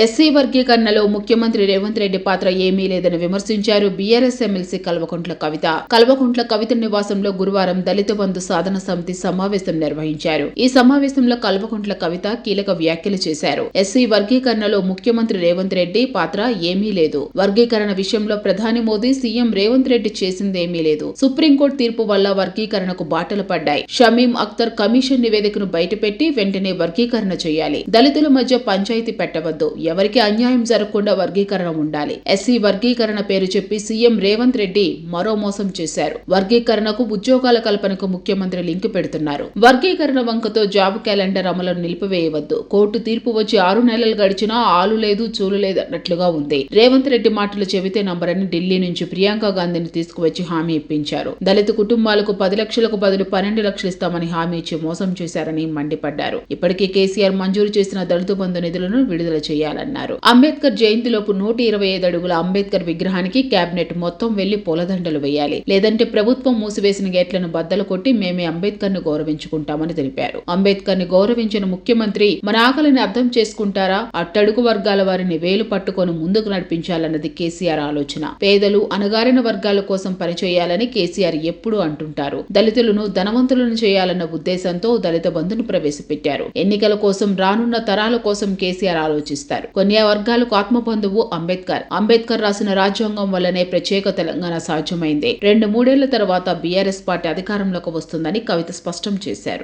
SC వర్గీకరణలో ముఖ్యమంత్రి రేవంత్ రెడ్డి పాత్ర ఏమీ లేదని విమర్శించారు బీఆర్ఎస్ ఎమ్మెల్సీ కల్వకుంట్ల కవిత. కల్వకుంట్ల కవిత నివాసంలో గురువారం దళిత బంధు సాధన సమితి సమావేశం నిర్వహించారు. ఈ సమావేశంలో కల్వకుంట్ల కవిత కీలక వ్యాఖ్యలు చేశారు. ఎస్సీ వర్గీకరణలో ముఖ్యమంత్రి రేవంత్ రెడ్డి పాత్ర ఏమీ లేదు. వర్గీకరణ విషయంలో ప్రధాని మోదీ సీఎం రేవంత్ రెడ్డి చేసిందేమీ లేదు. సుప్రీంకోర్టు తీర్పు వల్ల వర్గీకరణకు బాటలు పడ్డాయి. షమీం అఖ్తర్ కమిషన్ నివేదికను బయటపెట్టి వెంటనే వర్గీకరణ చేయాలి. దళితుల మధ్య పంచాయతీ పెట్టవద్దు. ఎవరికి అన్యాయం జరగకుండా వర్గీకరణ ఉండాలి. ఎస్సీ వర్గీకరణ పేరు చెప్పి సీఎం రేవంత్ రెడ్డి మరో మోసం చేశారు. వర్గీకరణకు ఉద్యోగాల కల్పనకు ముఖ్యమంత్రి లింక్ పెడుతున్నారు. వర్గీకరణ వంకతో జాబ్ క్యాలెండర్ అమలును నిలిపివేయవద్దు. కోర్టు తీర్పు వచ్చి ఆరు నెలలు గడిచినా ఆలు లేదు చూలు లేదు అన్నట్లుగా ఉంది. రేవంత్ రెడ్డి మాటలు చెబితే నంబరని ఢిల్లీ నుంచి ప్రియాంక గాంధీని తీసుకువచ్చి హామీ ఇప్పించారు. దళిత కుటుంబాలకు పది లక్షలకు బదులు పన్నెండు లక్షలు ఇస్తామని హామీ ఇచ్చి మోసం చేశారని మండిపడ్డారు. ఇప్పటికే కేసీఆర్ మంజూరు చేసిన దళిత బంధు నిధులను విడుదల చేయాలన్నారు. అంబేద్కర్ జయంతిలోపు నూట ఇరవై ఐదు అడుగుల అంబేద్కర్ విగ్రహానికి కేబినెట్ మొత్తం వెళ్ళి పూలదండలు వేయాలి. లేదంటే ప్రభుత్వం మూసివేసిన గేట్లను బద్దలు కొట్టి మేమే అంబేద్కర్ను గౌరవించుకుంటామని తెలిపారు. అంబేద్కర్ని గౌరవించిన ముఖ్యమంత్రి మన ఆకలిని అర్థం చేసుకుంటారా? అట్టడుగు వర్గాల వారిని వేలు పట్టుకొని ముందుకు నడిపించాలన్నది కేసీఆర్ ఆలోచన. పేదలు అణగారిన వర్గాల కోసం పనిచేయాలని కేసీఆర్ ఎప్పుడూ అంటుంటారు. దళితులను ధనవంతులను చేయాలన్న ఉద్దేశంతో దళిత బంధును ప్రవేశపెట్టారు. ఎన్నికల కోసం రానున్న తరాల కోసం కేసీఆర్ ఆలోచిస్తారు. కొన్ని వర్గాలకు ఆత్మబంధువు అంబేద్కర్. అంబేద్కర్ రాసిన రాజ్యాంగం వల్లనే ప్రత్యేక తెలంగాణ సాధ్యమైంది. రెండు మూడేళ్ళ తర్వాత బీఆర్ఎస్ పార్టీ అధికారంలోకి వస్తుందని కవిత స్పష్టం చేశారు.